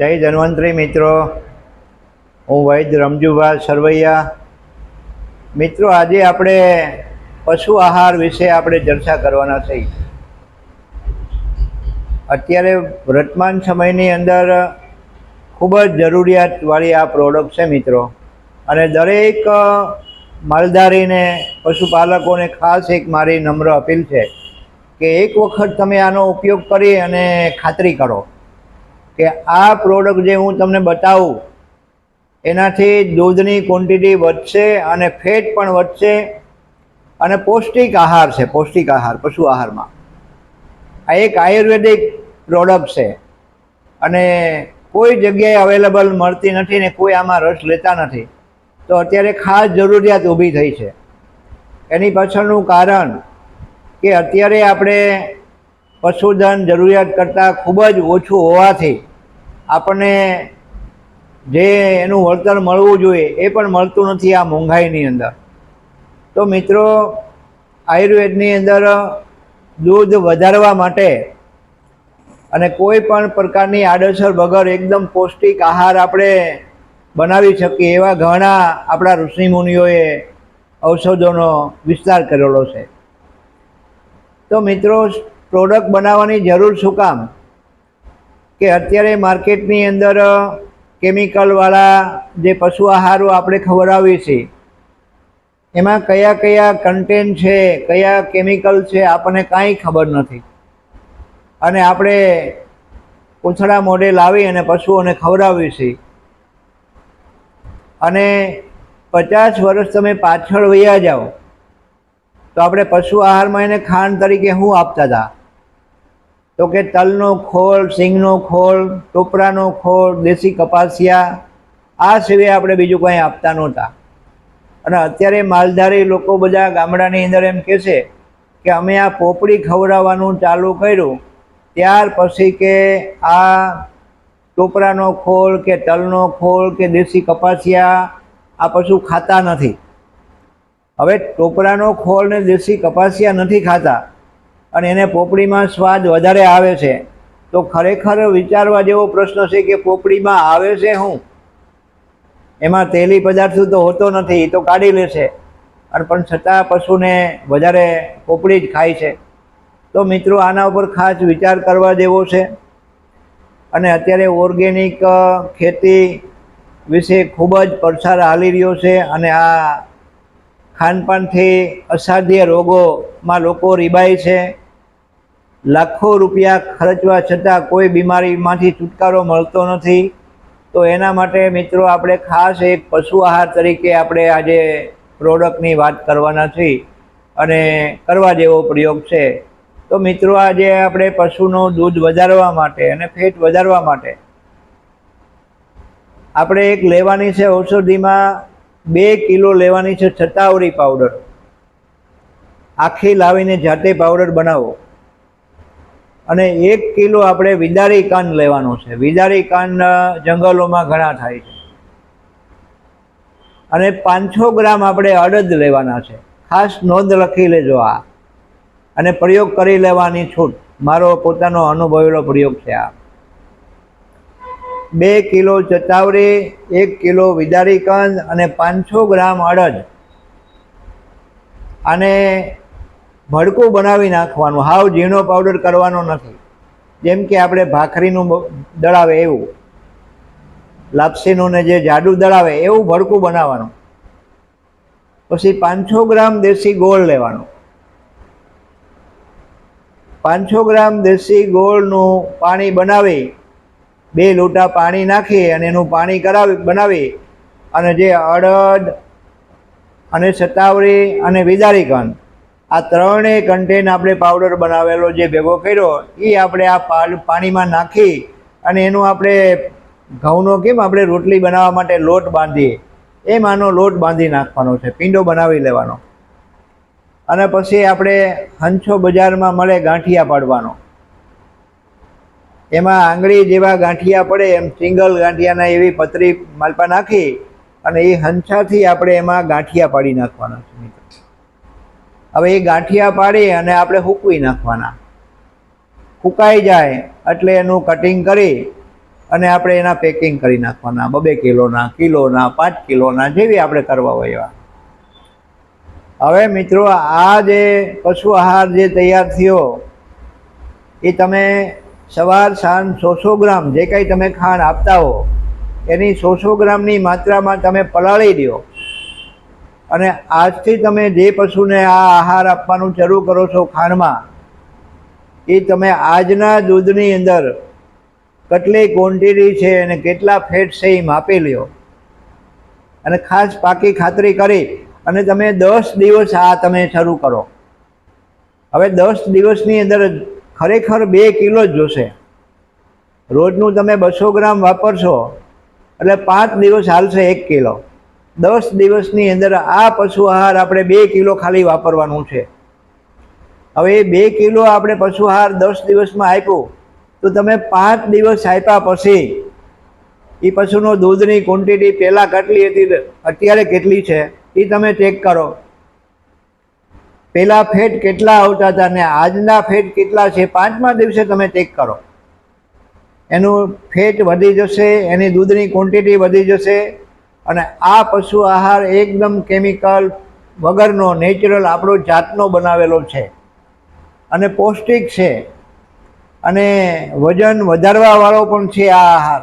જય ધન્વંતરી મિત્રો. હું વૈદ્ય રમજુભા સરવૈયા. મિત્રો, આજે આપણે પશુ આહાર વિશે આપણે ચર્ચા કરવાના થઈ અત્યારે વર્તમાન સમયની અંદર ખૂબ જ જરૂરિયાતવાળી આ પ્રોડક્ટ છે મિત્રો. અને દરેક માલધારીને, પશુપાલકોને ખાસ એક મારી નમ્ર અપીલ છે કે એક વખત તમે આનો ઉપયોગ કરી અને ખાતરી કરો. કે આ પ્રોડક્ટ જે હું તમને બતાવું, એનાથી દૂધની ક્વોન્ટિટી વધશે અને ફેટ પણ વધશે અને પૌષ્ટિક આહાર છે, પૌષ્ટિક આહાર, પશુ આહારમાં. આ એક આયુર્વેદિક પ્રોડક્ટ છે અને કોઈ જગ્યાએ અવેલેબલ મળતી નથી ને કોઈ આમાં રસ લેતા નથી, તો અત્યારે ખાસ જરૂરિયાત ઊભી થઈ છે. એની પાછળનું કારણ કે અત્યારે આપણે પશુધન જરૂરિયાત કરતાં ખૂબ જ ઓછું હોવાથી આપણને જે એનું વળતર મળવું જોઈએ એ પણ મળતું નથી આ મોંઘાઈની અંદર. તો મિત્રો, આયુર્વેદની અંદર દૂધ વધારવા માટે અને કોઈ પણ પ્રકારની આડઅસર વગર એકદમ પૌષ્ટિક આહાર આપણે બનાવી શકીએ એવા ઘણા આપણા ઋષિમુનિઓએ ઔષધોનો વિસ્તાર કરેલો છે. તો મિત્રો પ્રોડક્ટ બનાવવાની જરૂર શું કામ? કે અત્યારે માર્કેટની અંદર કેમિકલવાળા જે પશુ આહારો આપણે ખવડાવીએ છીએ, એમાં કયા કયા કન્ટેન્ટ છે, કયા કેમિકલ છે, આપણને કાંઈ ખબર નથી. અને આપણે પૂંછડા મોઢે લાવી અને પશુઓને ખવડાવીએ છીએ. અને પચાસ વર્ષ તમે પાછળ વયા જાઓ, તો આપણે પશુ આહારમાં એને ખાંડ તરીકે શું આપતા હતા. તો કે તલનો ખોળ, સિંગનો ખોળ, ટોપરાનો ખોળ, દેશી કપાસિયા, આ સિવાય આપણે બીજું કંઈ આપતા નહોતા. અને અત્યારે માલધારી લોકો બધા ગામડાની અંદર એમ કહે છે કે અમે આ પોપડી ખવડાવવાનું ચાલુ કર્યું, ત્યાર પછી કે આ ટોપરાનો ખોળ કે તલનો ખોળ કે દેશી કપાસિયા આ પશુ ખાતા નથી. હવે ટોપરાનો ખોળ ને દેશી કપાસિયા નથી ખાતા. અને એને પોપડીમાં સ્વાદ વધારે આવે છે. તો ખરેખર વિચારવા જેવો પ્રશ્ન છે કે પોપડીમાં આવે છે શું? એમાં તેલી પદાર્થ તો હોતો નથી, એ તો કાઢી લેશે અને પણ છતાં પશુને વધારે પોપડી જ ખાય છે. તો મિત્રો, આના ઉપર ખાસ વિચાર કરવા જેવો છે. અને અત્યારે ઓર્ગેનિક ખેતી વિશે ખૂબ જ પડછાર હાલી રહ્યો છે અને આ ખાનપાનથી અસાધ્ય રોગોમાં લોકો રીબાય છે. લાખો રૂપિયા ખર્ચવા છતાં કોઈ બીમારીમાંથી છુટકારો મળતો નથી. તો એના માટે મિત્રો આપણે ખાસ એક પશુ આહાર તરીકે આપણે આજે પ્રોડક્ટની વાત કરવાના છીએ અને કરવા જેવો પ્રયોગ છે. તો મિત્રો આજે આપણે પશુનું દૂધ વધારવા માટે અને ફેટ વધારવા માટે આપણે એક લેવાની છે ઔષધિમાં બે કિલો લેવાની છે છતાવરી પાવડર આખી લાવીને જાતે પાવડર બનાવો. અને એક કિલો આપણે વિદારી કાન લેવાનો છે. વિદારી કાન જંગલોમાં ઘણા થાય છે. અને પાંચસો ગ્રામ આપણે અડદ લેવાના છે. ખાસ નોંધ લખી લેજો આ. અને પ્રયોગ કરી લેવાની છૂટ મારો પોતાનો અનુભવેલો પ્રયોગ છે આ. બે કિલો ચતાવરી એક કિલો વિદારી કંદ અને પાંચસો ગ્રામ અડદ. આને ભડકું બનાવી નાખવાનું. હાવ ઝીણો પાવડર કરવાનો નથી. જેમ કે આપણે ભાખરીનું દળાવે એવું. લાપસીનું ને જે જાડું દળાવે એવું ભડકું બનાવવાનું. પછી પાંચસો ગ્રામ દેશી ગોળ લેવાનો. પાંચસો ગ્રામ દેશી ગોળનું પાણી બનાવી બે લોટા પાણી નાખી અને એનું પાણી કરાવી, બનાવી અને જે અડદ અને સતાવરી અને વિદારી કંદ આ ત્રણેય કન્ટેન આપણે પાવડર બનાવેલો જે ભેગો કર્યો એ આપણે આ પાણીમાં નાખી અને એનું આપણે ઘઉંનો કેમ આપણે રોટલી બનાવવા માટે લોટ બાંધીએ, એમ આનો લોટ બાંધી નાખવાનો છે, પીંડો બનાવી લેવાનો. અને પછી આપણે હંછો બજારમાં મળે ગાંઠિયા પાડવાનો. એમાં આંગળી જેવા ગાંઠિયા પડે, એમ સિંગલ ગાંઠિયાના એવી પતરી માલપા નાખી અને એ હંછાથી આપણે એમાં ગાંઠિયા પાડી નાખવાના છે હવે એ ગાંઠિયા પાડી અને આપણે હૂકવી નાખવાના. ફૂંકાઈ જાય એટલે એનું કટિંગ કરી અને આપણે એના પેકિંગ કરી નાખવાના. બબે કિલોના કિલોના, પાંચ કિલોના જેવી આપણે કરવા હોય એવા. હવે મિત્રો, આ જે પશુ આહાર જે તૈયાર થયો, એ તમે સવાર, સાંજ સોસો ગ્રામ જે કંઈ તમે ખાંડ આપતા હો, એની સોસો ગ્રામની માત્રામાં તમે પલાળી દો. અને આજથી તમે જે પશુને આ આહાર આપવાનું શરૂ કરો છો ખાંડમાં, એ તમે આજના દૂધની અંદર કેટલી ક્વોન્ટિટી છે અને કેટલા ફેટ છે એ માપી લ્યો. અને ખાસ પાકી ખાતરી કરી અને તમે દસ દિવસ આ તમે શરૂ કરો. હવે દસ દિવસની અંદર ખરેખર બે કિલો જ જોશે. રોજનું તમે બસો ગ્રામ વાપરશો, એટલે પાંચ દિવસ હાલશે એક કિલો. દસ દિવસની અંદર આ પશુ આહાર આપણે બે કિલો ખાલી વાપરવાનું છે. હવે એ બે કિલો આપણે પશુ આહાર દસ દિવસમાં આપ્યું, તો તમે પાંચ દિવસ આપ્યા પછી એ પશુનો દૂધની ક્વોન્ટિટી પહેલાં કેટલી હતી, અત્યારે કેટલી છે એ તમે ચેક કરો. પહેલાં ફેટ કેટલા આવતા હતા ને આજના ફેટ કેટલા છે? પાંચમા દિવસે તમે ચેક કરો. એનું ફેટ વધી જશે, એની દૂધની ક્વોન્ટિટી વધી જશે અને આ પશુ આહાર એકદમ કેમિકલ વગરનો નેચરલ આપણો જાતનો બનાવેલો છે. અને પૌષ્ટિક છે. અને વજન વધારવાવાળો પણ છે આ આહાર.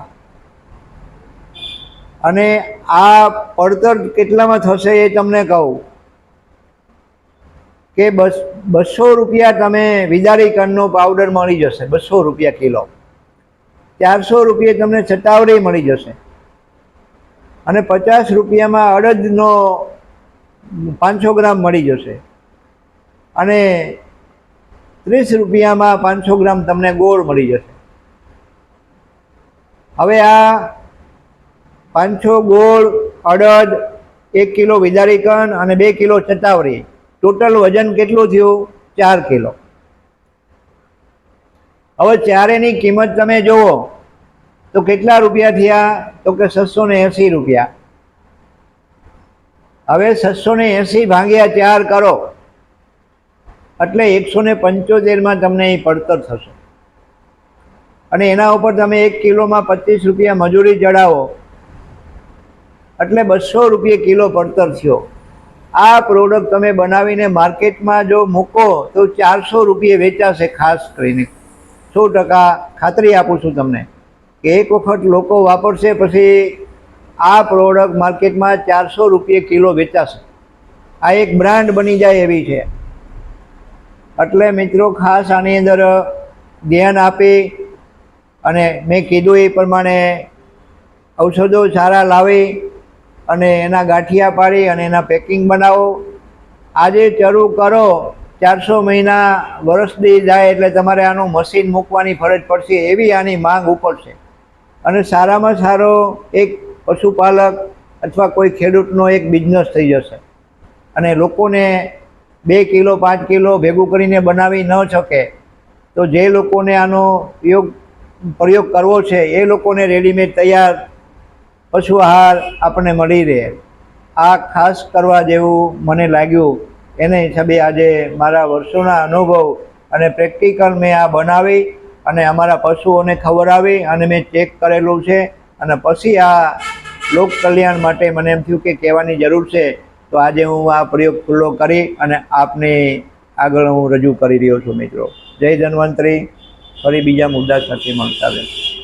અને આ પડતર કેટલામાં થશે એ તમને કહું. કે બસ, બસો રૂપિયા તમે વિદારી કણનો પાવડર મળી જશે, બસો રૂપિયા કિલો. ચારસો રૂપિયા તમને છટાવડી મળી જશે. અને પચાસ રૂપિયામાં અડદનો પાંચસો ગ્રામ મળી જશે. અને ત્રીસ રૂપિયામાં પાંચસો ગ્રામ તમને ગોળ મળી જશે. હવે આ પાંચસો ગોળ, અડદ, એક કિલો વિદારી કણ અને બે કિલો ચતાવરી ટોટલ વજન કેટલું થયું? ચાર કિલો. હવે ચારેની કિંમત તમે જુઓ, તો કેટલા રૂપિયા થયા? તો કે છસો ને એંસી રૂપિયા. હવે છસો ને એંસી ભાગ્યા ચાર કરો, એટલે એકસો ને પંચોતેરમાં તમને એ પડતર થશે. અને એના ઉપર તમે એક કિલોમાં પચીસ રૂપિયા મજૂરી ચડાવો, એટલે બસો રૂપિયા કિલો પડતર થયો. આ પ્રોડક્ટ તમે બનાવીને માર્કેટમાં જો મૂકો તો ચારસો રૂપિયે વેચાશે ખાસ કરીને. સો ટકા ખાતરી આપું છું તમને કે એક વખત લોકો વાપરશે પછી આ પ્રોડક્ટ માર્કેટમાં ચારસો રૂપિયે કિલો વેચાશે. આ એક બ્રાન્ડ બની જાય એવી છે. એટલે મિત્રો ખાસ આની અંદર ધ્યાન આપી અને મેં કીધું એ પ્રમાણે ઔષધો સારા લાવી અને એના ગાંઠિયા પાડી અને એના પેકિંગ બનાવો. આજે શરૂ કરો. ચારસો મહિના વરસથી જાય એટલે તમારે આનું મશીન મૂકવાની ફરજ પડશે, એવી આની માંગ ઉપડશે અને સારામાં સારો એક પશુપાલક અથવા કોઈ ખેડૂતનો એક બિઝનેસ થઈ જશે. અને લોકોને બે કિલો, પાંચ કિલો ભેગું કરીને બનાવી ન શકે, તો જે લોકોને આનો ઉપયોગ પ્રયોગ કરવો છે, એ લોકોને રેડીમેડ તૈયાર પશુ આહાર આપણને મળી રહે. આ ખાસ કરવા જેવું મને લાગ્યું. એને હિસાબે આજે મારા વર્ષોના અનુભવ અને પ્રેક્ટિકલ મેં આ બનાવી અને અમારા પશુઓને ખવડાવી અને મેં ચેક કરેલું છે અને પછી આ લોક કલ્યાણ માટે મને એમ થયું કે કહેવાની જરૂર છે. તો આજે હું આ પ્રયોગ ખુલ્લો કરી અને આપને આગળ હું રજૂ કરી રહ્યો છું મિત્રો. જય ધન્વંતરી. ફરી બીજા મુદ્દા સાથે મળતા રહેશું.